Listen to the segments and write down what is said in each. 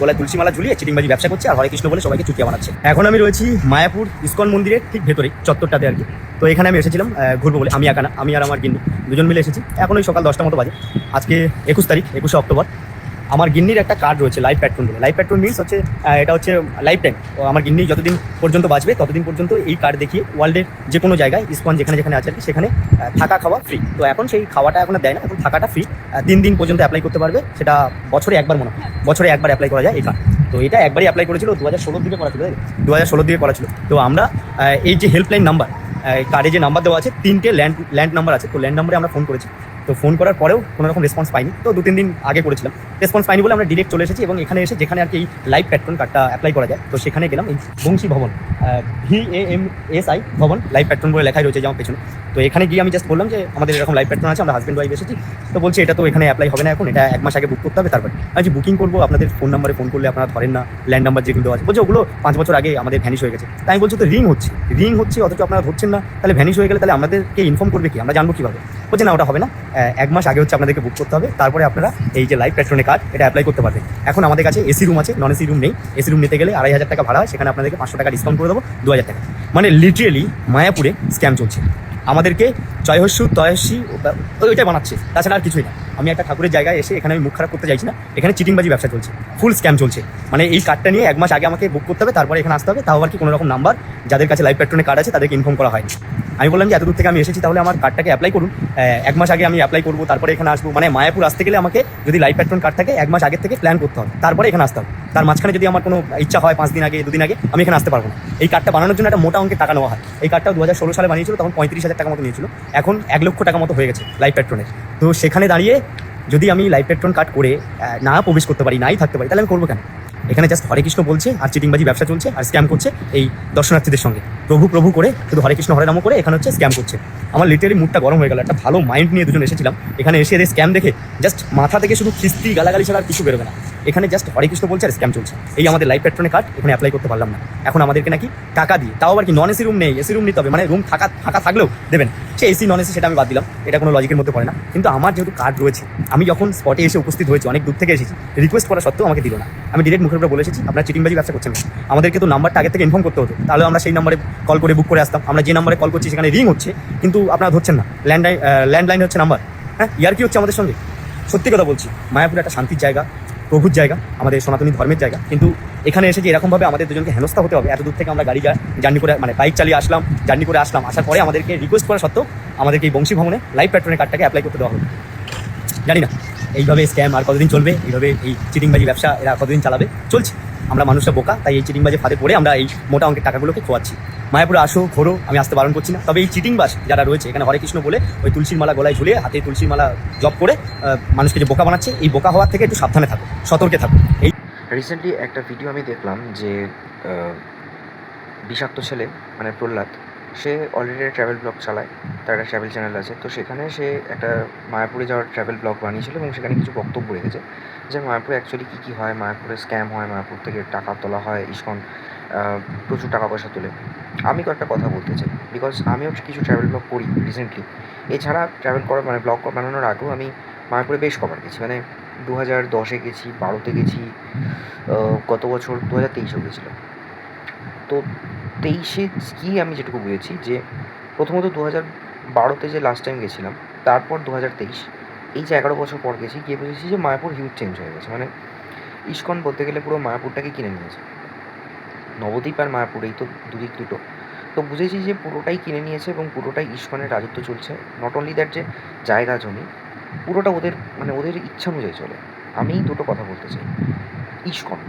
গলায় তুলসী মালা ঝুলিয়ে চিটিংবাজি ব্যবসা করছে আর হরে কৃষ্ণ বলে সবাইকে চুটিয়া বানাচ্ছে। এখন আমি রয়েছি মায়াপুর ইস্কন মন্দিরের ঠিক ভেতরে চত্বরটাতে আর কি। তো এখানে আমি এসেছিলাম ঘুরবো বলে। আমি একা না, আমি আর আমার কিন্তু দুজন মিলে এসেছি। এখন ওই সকাল দশটা মতো বাজে। আজকে একুশ তারিখ, একুশে অক্টোবর। আমার গিন্নির একটা কার্ড রয়েছে লাইফ প্যাট্রন বলে। লাইফ প্যাট্রন মিনস হচ্ছে এটা হচ্ছে লাইফ টাইম আমার গিন্নি যতদিন পর্যন্ত বাঁচবে, ততদিন পর্যন্ত এই কার্ড দেখিয়ে ওয়ার্ল্ডের যে কোনো জায়গায়, ইসকন যেখানে যেখানে আছে সেখানে থাকা খাওয়া ফ্রি তো এখন সেই খাওয়াটা এখন দেয় না, এখন থাকাটা ফ্রি তিন দিন পর্যন্ত অ্যাপ্লাই করতে পারবে, সেটা বছরে একবার মনে হয়। বছরে একবার অ্যাপ্লাই করা যায় এই কার্ড তো এটা একবারই অ্যাপ্লাই করেছিল দু হাজার ষোলোর দিকে করা ছিল দু হাজার ষোলোর দিকে করা ছিল। তো আমরা এই যে হেল্পলাইন নাম্বার কার্ডে যে নাম্বার দেওয়া আছে, তিনটে ল্যান্ড ল্যান্ড নাম্বার আছে। তো ল্যান্ড নাম্বারে আমরা ফোন করেছি। তো ফোন করার পরেও কোনো রকম রেসপন্স পাইনি। তো দু তিন দিন আগে করেছিলাম। রেসপন্স পাইনি বলে আমরা ডিরেক্ট চলে এসেছি এবং এখানে এসে যেখানে আর কি লাইভ প্যাট্রন কার্ডটা অ্যাপ্লাই করা যায়, তো সেখানে গেলাম এই Banshi Bhavan V A M S I Bhavan live patron বলে লেখাই রয়েছে যেমন পেছনে। তো এখানে গিয়ে আমি জাস্ট বললাম যে আমাদের এরকম লাইভ প্যাট্রন আছে, আমরা হাজব্যান্ড ওয়াইফ এসেছি, তো বলছি এটা তো এখানে অ্যাপ্লাই হবে না এখন, এটা এক মাস আগে বুক করতে হবে, তারপরে আমি বুকিং করব, আপনাদের ফোন নাম্বারে ফোন করলে আপনারা ধরেন না ল্যান্ড নাম্বার যেগুলো আছে। বলছে, ওগুলো পাঁচ বছর আগে আমাদের ভ্যানিশ হয়ে গেছে। তাই আমি বলছি, তো রিং হচ্ছে রিং হচ্ছে, অথচ আপনারা ধরছেন না, তাহলে ভ্যানিশ হয়ে গেলে তাহলে আমাদেরকে ইনফর্ম করবে কি? আমরা জানব কীভাবে? বলছে, না, ওটা হবে না এক মাস আগে হচ্ছে আপনাদেরকে বুক করতে হবে, তারপরে আপনারা এই যে লাইভ প্যাট্রনে কার্ড এটা অ্যাপ্লাই করতে পারবেন এখন আমাদের কাছে এসি রুম আছে নন এসি রুম নেই। এসি রুম নিতে গেলে আড়াই হাজার টাকা ভাড়া হয়, সেখানে আপনাদেরকে পাঁচশো টাকা ডিসকাউন্ট করে দেবো, দু হাজার টাকা। মানে লিটারেলি মায়াপুরে স্ক্যাম চলছে। আমাদেরকে জয়হস্যু তয়স্যি ওইটাই বানাচ্ছে। তাছাড়া আর কিছুই না। আমি একটা ঠাকুরের জায়গায় এসে এখানে আমি মুখ খারাপ করতে চাইছি না। এখানে চিটিংবাজি ব্যবসা চলছে। ফুল স্ক্যাম চলছে। মানে এই কার্ডটা নিয়ে এক মাস আগে আমাকে বুক করতে হবে, তারপরে এখানে আসতে হবে। তাও আবার কি কোনো রকম নাম্বার যাদের কাছে লাইভ পেট্রোনের কার্ড আছে, তাদেরকে ইনফর্ম করা হয়নি। আমি বললাম যে এত দূর থেকে আমি এসেছি, তাহলে আমার কার্ডটাকে অ্যাপ্লাই করুন। এক মাস আগে আমি অ্যাপ্লাই করব, তারপরে এখানে আসব। মানে মায়াপুর আসতে গেলে আমাকে যদি লাইফ পেট্রোন কার্ড থাকে, এক মাস আগে থেকে প্ল্যান করতে হবে। তারপরে এখানে আসতে হবে। তার মাঝখানে যদি আমার কোনো ইচ্ছা হয় পাঁচ দিন আগে, দুদিন আগে, আমি এখানে আসতে পারব না। এই কার্ডটা বানানোর জন্য একটা মোটা অঙ্কের টাকা নেওয়া হয়। এই কার্ডটা দু হাজার ষোলো সালে বানিয়েছিল, তখন পঁয়ত্রিশ হাজার টাকা মতো নিয়েছিল। এখন এক লক্ষ টাকা মতো হয়ে গেছে লাইভ পেট্রোনের তো সেখানে দাঁড়িয়ে যদি আমি লাইফ পেট্রন কার্ড করে না প্রবেশ করতে পারি, নাই থাকতে পারি, তাহলে আমি করব কেন? এখানে জাস্ট হরে কৃষ্ণ বলছে, আর চিটিংবাজি ব্যবসা চলছে, আর স্ক্যাম করছে এই দর্শনার্থীদের সঙ্গে। প্রভু প্রভু করে, শুধু হরে কৃষ্ণ, হরে নাম করে এখানে হচ্ছে স্ক্যাম করছে। আমার লিটারি মুডটা গরম হয়ে গেল, একটা ভালো মাইন্ড নিয়ে দুজন এসেছিলাম। এখানে এসে এদের স্ক্যাম দেখে জাস্ট মাথা থেকে শুধু খিস্তি, গালাগালি ছাড়া আর কিছু বেরোবে না। এখানে জাস্ট হরে কৃষ্ণ বলছে আর স্ক্যাম চলছে। এই আমাদের লাইফ পেট্রনের কার্ড এখানে অ্যাপ্লাই করতে পারলাম না। এখন আমাদেরকে নাকি টাকা দিয়ে, তাও আবার কি নন এসি রুম নেই এসি রুম নিতে হবে মানে রুম থাকা থাকা থাকলেও দেবেন। সে এসি নন এসি সেটা আমি বাদ দিলাম, এটা কোনো লজিকের মধ্যে পড়ে না। কিন্তু আমার যেহেতু কার্ড রয়েছে, আমি যখন স্পটে এসে উপস্থিত হয়েছি, অনেক দূর থেকে এসেছি রিকোয়েস্ট করা সত্ত্বেও আমাকে দিল না। আমি ডিরেক্ট মুখের উপরে বলে এসেছি আপনার চিটিংবাজি ব্যবসা করছেন। আমাদেরকে তো নাম্বারটা আগে থেকে ইনফর্ম করতে হতো, তাহলে আমরা সেই নাম্বারে কল করে বুক করে আসতাম। আমরা যে নাম্বারে কল করছি সেখানে রিং হচ্ছে, কিন্তু আপনারা ধরছেন না। ল্যান্ডলাইন ল্যান্ডলাইন হচ্ছে নাম্বার হ্যাঁ ইয়ার কি হচ্ছে আমাদের সঙ্গে? সত্যি কথা বলছি, মায়াপুর একটা শান্তির জায়গা, প্রভুর জায়গা, আমাদের সনাতনী ধর্মের জায়গা। কিন্তু এখানে এসে যে এরকমভাবে আমাদের দুজনকে হেনস্থা হতে হবে, এত দূর থেকে আমরা গাড়ি জার্নি করে মানে বাইক চালিয়ে আসলাম জার্নি করে আসলাম, আসার পরে আমাদেরকে রিকোয়েস্ট করা সত্ত্বেও আমাদেরকে এই বংশী ভবনে লাইভ প্যাট্রনের কার্ডটাকে অ্যাপ্লাই করতে দেওয়া হলো। জানি না, এইভাবে স্ক্যাম আর কতদিন চলবে, এইভাবে এই চিটিংবাজি ব্যবসা এরা কতদিন চালাবে, চলছে। আমরা মানুষটা বোকা, তাই এই চিটিংবাজে ফাঁদে পড়ে আমরা এই মোটা অঙ্কের টাকাগুলোকে খোয়াচ্ছি। মায়াপুরে আসো, ঘোরো, আমি আসতে বারণ করছি না। তবে এই চিটিংবাজ যারা রয়েছে, এখানে হরে কৃষ্ণ বলে ওই তুলসীর মালা গলায় ঝুলিয়ে হাতে তুলসীর মালা জপ করে মানুষকে যে বোকা বানাচ্ছে, এই বোকা হওয়ার থেকে একটু সাবধানে থাকো, সতর্কে থাকো। এই রিসেন্টলি একটা ভিডিও আমি দেখলাম যে বিষাক্ত ছেলে মানে প্রহ্লাদ সে অলরেডি ট্রাভেল ব্লগ চালায়, তার একটা ট্রাভেল চ্যানেল আছে। তো সেখানে সে একটা মায়াপুরে যাওয়ার ট্রাভেল ব্লগ বানিয়েছিল এবং সেখানে কিছু বক্তব্য রেখেছে যে মায়াপুরে অ্যাকচুয়ালি কী কী হয়, মায়াপুরে স্ক্যাম হয়, মায়াপুর থেকে টাকা তোলা হয়, ইস্কন প্রচুর টাকা পয়সা তোলে। আমি কয়েকটা কথা বলতে চাই বিকজ আমিও কিছু ট্রাভেল ব্লগ করি রিসেন্টলি এছাড়া ট্রাভেল করা মানে ব্লগ বানানোর আগেও আমি মায়াপুরে বেশ কবার গেছি মানে দু হাজার দশে গেছি, বারোতে গেছি গত বছর দু হাজার তেইশেও গেছিলাম। তো তেইশে কি আমি যেটুকু বুঝেছি যে প্রথমত দু হাজার বারোতে যে লাস্ট টাইম গেছিলাম, তারপর দু হাজার তেইশ, এই যে এগারো বছর পর গেছি, গিয়ে বুঝেছি যে মায়াপুর হিউজ চেঞ্জ হয়ে গেছে। মানে ইস্কন বলতে গেলে পুরো মায়াপুরটাকে কিনে নিয়েছে। নবদ্বীপ আর মায়াপুর, এই তো দুদিক দুটো। তো বুঝেছি যে পুরোটাই কিনে নিয়েছে এবং পুরোটাই ইস্কনের রাজত্ব চলছে। নট অনলি দ্যাট যে জায়গা, জমি, পুরোটা ওদের মানে ওদের ইচ্ছা অনুযায়ী চলে। আমি দুটো কথা বলতে চাই। ইস্কন,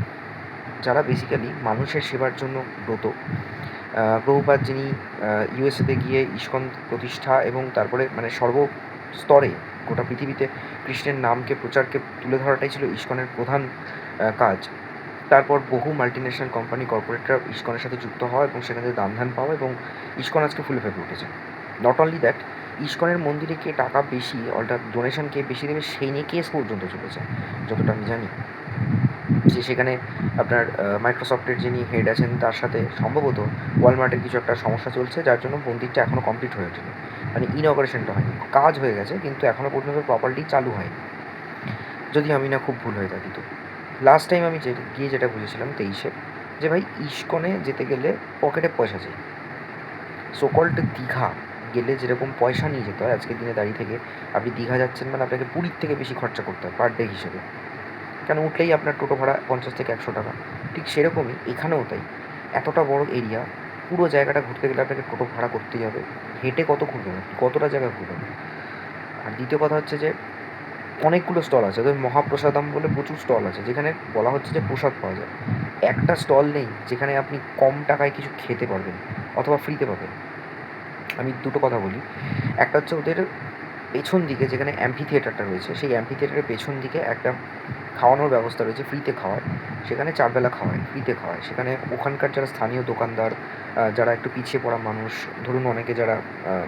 যারা বেসিক্যালি মানুষের সেবার জন্য ব্রত আহ, প্রভুপাদ যিনি ইউএসএতে গিয়ে ইস্কন প্রতিষ্ঠা এবং তারপরে মানে সর্বস্তরে গোটা পৃথিবীতে কৃষ্ণের নামকে প্রচারকে তুলে ধরাটাই ছিল ইস্কনের প্রধান কাজ। তারপর বহু মাল্টিন্যাশনাল কোম্পানি কর্পোরেটরা ইস্কনের সাথে যুক্ত হওয়া এবং সেখান থেকে দান ধান পাওয়া এবং ইস্কন আজকে ফুলে ফেপে উঠেছে। নট অনলি দ্যাট ইস্কনের মন্দিরে কে টাকা বেশি অর্থাৎ ডোনেশন কে বেশি দেবে সেই নিয়ে কেস পর্যন্ত চলেছে যতটা আমি জানি। যে সেখানে আপনার মাইক্রোসফটের যিনি হেড আছেন, তার সাথে সম্ভবত ওয়ালমার্টের কিছু একটা সমস্যা চলছে, যার জন্য মন্দিরটা এখনও কমপ্লিট হয়ে ওঠেনি। মানে ইনঅপারেশনটা হয়নি। কাজ হয়ে গেছে, কিন্তু এখনও পর্যন্ত প্রপার্টি চালু হয়নি। যদি আমি না খুব ভুল হয়ে থাকি তো। লাস্ট টাইম আমি যে, গিয়ে যেটা বুঝেছিলাম তেইশে, যে ভাই ইস্কনে যেতে গেলে পকেটে পয়সা চাই। সোকল্ড দীঘা গেলে যেরকম পয়সা নিয়ে যেতে হয়, আজকের দিনে দাঁড়িয়ে থেকে আপনি দীঘা যাচ্ছেন মানে আপনাকে পুরীর থেকে বেশি খরচা করতে হয় পার ডে হিসেবে। কেন উঠলেই আপনার টোটো ভাড়া পঞ্চাশ থেকে একশো টাকা? ঠিক সেরকমই এখানেও তাই। এতটা বড় এরিয়া, পুরো জায়গাটা ঘুরতে গেলে আপনাকে টোটো ভাড়া করতেই হবে। হেঁটে কত ঘুরবেন? কতটা জায়গা ঘুরবেন? আর দ্বিতীয় কথা হচ্ছে যে, অনেকগুলো স্টল আছে। ওদের মহাপ্রসাদম বলে প্রচুর স্টল আছে, যেখানে বলা হচ্ছে যে প্রসাদ পাওয়া যায়। একটা স্টল নেই যেখানে আপনি কম টাকায় কিছু খেতে পারবেন অথবা ফ্রিতে পাবেন। আমি দুটো কথা বলি। একটা হচ্ছে ওদের পেছন দিকে যেখানে অ্যাম্পি থিয়েটারটা রয়েছে, সেই অ্যাম্পি থিয়েটারের পেছন দিকে একটা খাওয়ানোর ব্যবস্থা রয়েছে ফ্রিতে খাওয়ায়। সেখানে চারবেলা খাওয়ায় ফ্রিতে খাওয়ায়। সেখানে ওখানকার যারা স্থানীয় দোকানদার যারা একটু পিছিয়ে পড়া মানুষ, ধরুন অনেকে যারা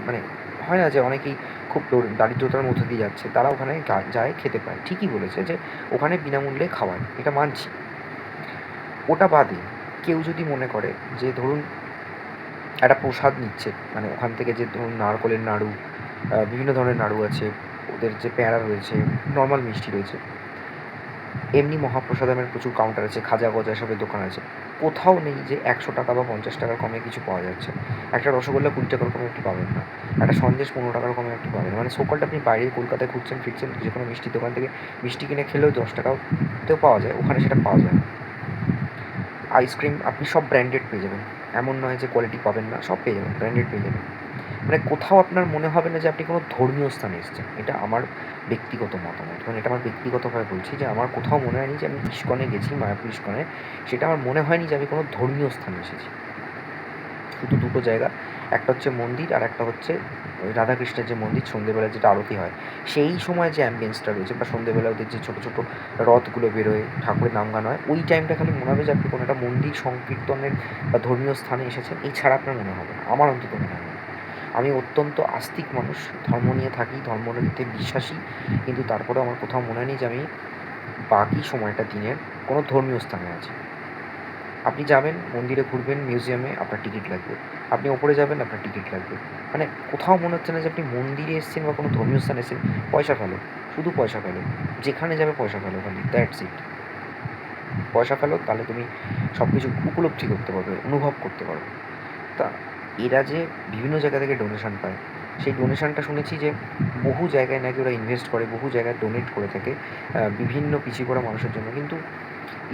মানে হয় না যে অনেকেই খুব দারিদ্রতার মধ্যে দিয়ে যাচ্ছে, তারা ওখানে যায় খেতে পায়। ঠিকই বলেছে যে ওখানে বিনামূল্যে খাওয়ায়, এটা মানছি। ওটা বাদে কেউ যদি মনে করে যে ধরুন একটা প্রসাদ নিচ্ছে মানে ওখান থেকে যে ধরুন নারকলের নাড়ু বিভিন্ন ধরনের নাড়ু আছে, ওদের যে প্যাঁড়া রয়েছে নর্মাল মিষ্টি রয়েছে এমনি মহাপ্রসাদামের প্রচুর কাউন্টার আছে, খাজা গজা এসবের দোকান আছে। কোথাও নেই যে একশো টাকা বা পঞ্চাশ টাকার কমে কিছু পাওয়া যাচ্ছে। একটা রসগোল্লা কুড়ি টাকার কমে একটু পাবেন না। একটা সন্দেশ পনেরো টাকার কমে একটু পাবেন মানে সকালটা আপনি বাইরে কলকাতায় ঘুরছেন, ফিরছেন, যে কোনো মিষ্টির দোকান থেকে মিষ্টি কিনে খেলেও দশ টাকাতেও পাওয়া যায়, ওখানে সেটা পাওয়া যায় না। আইসক্রিম আপনি সব ব্র্যান্ডেড পেয়ে যাবেন। এমন নয় যে কোয়ালিটি পাবেন না, সব পেয়ে যাবেন ব্র্যান্ডেড পেয়ে যাবেন। মানে কোথাও আপনার মনে হবে না যে আপনি কোনো ধর্মীয় স্থানে এসেছেন। এটা আমার ব্যক্তিগত মতামত। মানে এটা আমার ব্যক্তিগতভাবে বলছি যে আমার কোথাও মনে হয়নি যে আমি ইস্কনে গেছি, মায়াপুর ইস্কনে। সেটা আমার মনে হয়নি যে আমি কোনো ধর্মীয় স্থানে এসেছি। শুধু দুটো জায়গা। একটা হচ্ছে মন্দির আর একটা হচ্ছে রাধাকৃষ্ণের যে মন্দির সন্ধ্যেবেলা যেটা আরতি হয়। সেই সময় যে অ্যাম্বিয়েন্সটা রয়েছে বা সন্ধ্যেবেলা ওদের যে ছোটো ছোটো রথগুলো বেরোয়, ঠাকুরের নাম গান হয়, ওই টাইমটা খালি মনে হবে যে আপনি কোনো একটা মন্দির সংকীর্তনের বা ধর্মীয় স্থানে এসেছেন। এছাড়া আপনার মনে হবে না। আমার অন্তত মনে হয়। আমি অত্যন্ত আস্তিক মানুষ। ধর্ম নিয়ে থাকি, ধর্ম নিতে বিশ্বাসী। কিন্তু তারপরেও আমার কোথাও মনে নেই যে আমি বাকি সময়টা দিনের কোনো ধর্মীয় স্থানে আছি। আপনি যাবেন, মন্দিরে ঘুরবেন, মিউজিয়ামে আপনার টিকিট লাগবে। আপনি ওপরে যাবেন, আপনার টিকিট লাগবে। মানে কোথাও মনে হচ্ছে না যে আপনি মন্দিরে এসেছেন বা কোনো ধর্মীয় স্থানে এসেছেন, পয়সা ফেলো। শুধু পয়সা ফেলো। যেখানে যাবে পয়সা ফেলো খালি দ্যাটস ইট পয়সা ফেলো, তাহলে তুমি সব কিছু উপলব্ধি করতে পারবে, অনুভব করতে পারবে। তা এরা যে বিভিন্ন জায়গা থেকে ডোনেশন পায়, সেই ডোনেশনটা শুনেছি যে বহু জায়গায় নাকি ওরা ইনভেস্ট করে, বহু জায়গায় ডোনেট করে থাকে বিভিন্ন পিছিয়ে পড়া মানুষের জন্য। কিন্তু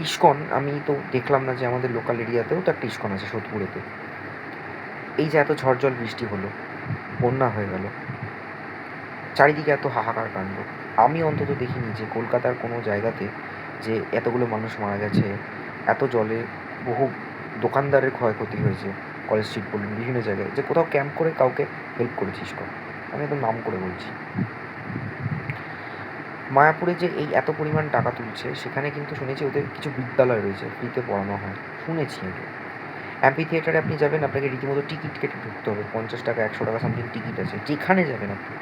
ইস্কন, আমি তো দেখলাম না যে আমাদের লোকাল এরিয়াতেও তো একটা ইস্কন আছে, সোদপুরেতে। এই যে এত ঝড় জল বৃষ্টি হলো, বন্যা হয়ে গেল, চারিদিকে এত হাহাকার কাণ্ড। আমি অন্তত দেখিনি যে কলকাতার কোনো জায়গাতে যে এতগুলো মানুষ মারা গেছে, এত জলে বহু দোকানদারের ক্ষয়ক্ষতি হয়েছে। কলেজ স্ট্রিট বলুন, বিভিন্ন জায়গায়। যে কোথাও ক্যাম্প করে কাউকে হেল্প করেছিস কর আমি একদম নাম করে বলছি। মায়াপুরে যে এই এত পরিমাণ টাকা তুলছে, সেখানে কিন্তু শুনেছি ওদের কিছু বিদ্যালয় রয়েছে ফ্রিতে পড়ানো হয়। শুনেছি আগে অ্যাম্পি থিয়েটারে আপনি যাবেন, আপনাকে রীতিমতো টিকিট কেটে ঢুকতে হবে। পঞ্চাশ টাকা, একশো টাকা সামথিং টিকিট আছে। যেখানে যাবেন আপনি।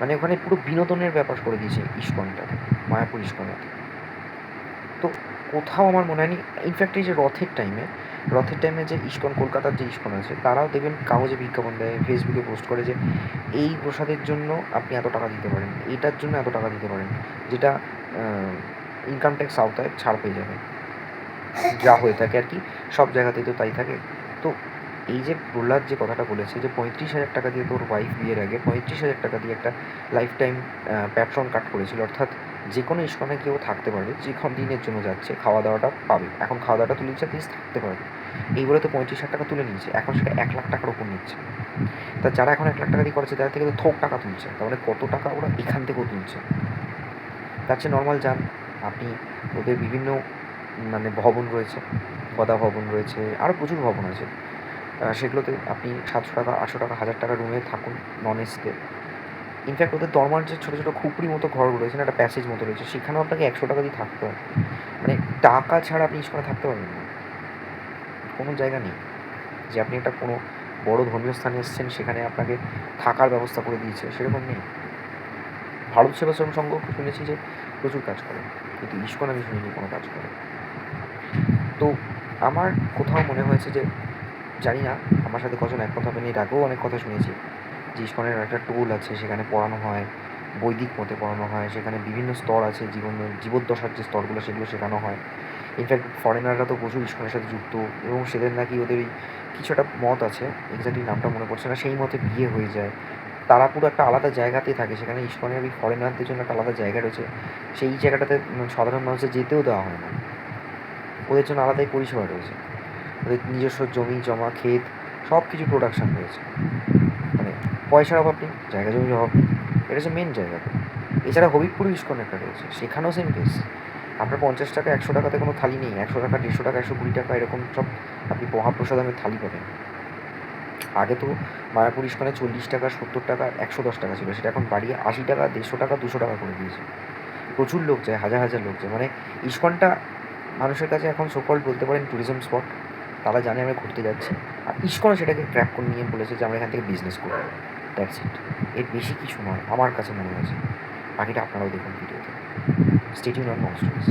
মানে ওখানে পুরো বিনোদনের ব্যাপার করে দিয়েছে ইস্কনটাতে মায়াপুর ইস্কনটাতে। তো কোথাও আমার মনে হয়নি ইনফ্যাক্ট এই যে রথের টাইমে রথের টাইমে যে ইস্কন, কলকাতার যে ইস্কন আছে, তারাও দেখবেন কাগজে বিজ্ঞাপন দেয় ফেসবুকে পোস্ট করে যে, এই প্রসাদের জন্য আপনি এত টাকা দিতে পারেন, এটার জন্য এত টাকা দিতে পারেন। যেটা ইনকাম ট্যাক্স আওতায় ছাড় পেয়ে যাবে। যা হয়ে থাকে আর কি, সব জায়গাতেই তো তাই থাকে। তো এই যে প্রহ্লাদ যে কথাটা বলেছে যে পঁয়ত্রিশ হাজার টাকা দিয়ে তোর ওয়াইফ বিয়ের আগে পঁয়ত্রিশ হাজার টাকা দিয়ে একটা লাইফ টাইম প্যাট্রন কাট করেছিল। অর্থাৎ যে কোনো ইস্কনে কেউ থাকতে পারবে, যে কোন দিনের জন্য যাচ্ছে খাওয়া দাওয়াটা পাবে। এখন খাওয়া দাওয়াটা তুলে নিচ্ছে প্লিজ থাকতে পারবে। এই বলে তো পঁয়ত্রিশ হাজার টাকা তুলে নিয়েছে। এখন সেটা এক লাখ টাকার ওপর নিচ্ছে। তা যারা এখন এক লাখ টাকা দিয়ে করেছে, তাদের থেকে তো থোক টাকা তুলছে। তার মানে কত টাকা ওরা এখান থেকেও তুলছে। তার চেয়ে নর্মাল যান, আপনি ওদের বিভিন্ন মানে ভবন রয়েছে, গদা ভবন রয়েছে আরও প্রচুর ভবন আছে। সেগুলোতে আপনি সাতশো টাকা, আটশো টাকা, হাজার টাকা রুমে থাকুন নন এসিতে ইনফ্যাক্ট ওদের দরমার যে ছোটো ছোটো খুপড়ি মতো ঘর রয়েছে একটা প্যাসেজ মতো রয়েছে, সেখানেও আপনাকে একশো টাকা দিয়ে থাকতে হয় মানে টাকা ছাড়া আপনি ইস্কনে থাকতে পারবেন না। কোনো জায়গা নেই যে আপনি একটা কোনো বড় ধর্মীয় স্থানে এসেছেন, সেখানে আপনাকে থাকার ব্যবস্থা করে দিয়েছে, সেরকম নেই। ভারত সেবাশ্রম সংঘ শুনেছি যে প্রচুর কাজ করে, কিন্তু ইস্কন আমি শুনিনি কোনো কাজ করে। তো আমার কোথাও মনে হয়েছে যে জানি না, আমার সাথে কজন এক কথা বলে এর আগেও অনেক কথা শুনেছি। যে ইস্কনের একটা টোল আছে, সেখানে পড়ানো হয়, বৈদিক মতে পড়ানো হয়, সেখানে বিভিন্ন স্তর আছে, জীবন, জীবদ্দশার যে স্তরগুলো, সেগুলো শেখানো হয়। ইনফ্যাক্ট ফরেনাররা তো প্রচুর ইস্কনের সাথে যুক্ত, এবং সেদের নাকি ওদের ওই কিছু একটা মত আছে এক্স্যাক্টলি নামটা মনে পড়ছে না, সেই মতে বিয়ে হয়ে যায়। তারা পুরো একটা আলাদা জায়গাতেই থাকে, সেখানে ইস্কনের ওই ফরেনারদের জন্য একটা আলাদা জায়গা রয়েছে, সেই জায়গাটাতে সাধারণ মানুষের যেতেও দেওয়া হয় না। ওদের জন্য আলাদাই পরিষেবা রয়েছে। ওদের নিজস্ব জমি, জমা, ক্ষেত সব কিছু প্রোডাকশান রয়েছে মানে পয়সার অভাব নেই, জায়গা জমির অভাব নেই। এটা হচ্ছে মেন জায়গা। এছাড়া হবিবপুর ইস্কন একটা রয়েছে, সেখানেও সেম কেস আপনার পঞ্চাশ টাকা, একশো টাকাতে কোনো থালি নেই। একশো টাকা, দেড়শো টাকা, একশো কুড়ি টাকা, এরকম সব আপনি মহাপ্রসাদামের থালি পাবেন। আগে তো মায়াপুর ইস্কনে চল্লিশ টাকা, সত্তর টাকা, একশো দশ টাকা ছিল। সেটা এখন বাড়িয়ে আশি টাকা, দেড়শো টাকা, দুশো টাকা করে দিয়েছে। প্রচুর লোক যায়, হাজার হাজার লোক যায়। মানে ইস্কনটা মানুষের কাছে এখন সকল বলতে পারেন ট্যুরিজম স্পট তারা জানে আমরা ঘুরতে যাচ্ছি। আর ইস্কনও সেটাকে ট্র্যাক করে নিয়ে বলেছে যে আমরা এখান থেকে বিজনেস করব। দ্যাটস ইট এর বেশি কিছু নয়, আমার কাছে মনে হয়েছে। বাকিটা আপনারাও দেখুন ভিডিওতে স্টেডিয়াম অন মনস্টার্স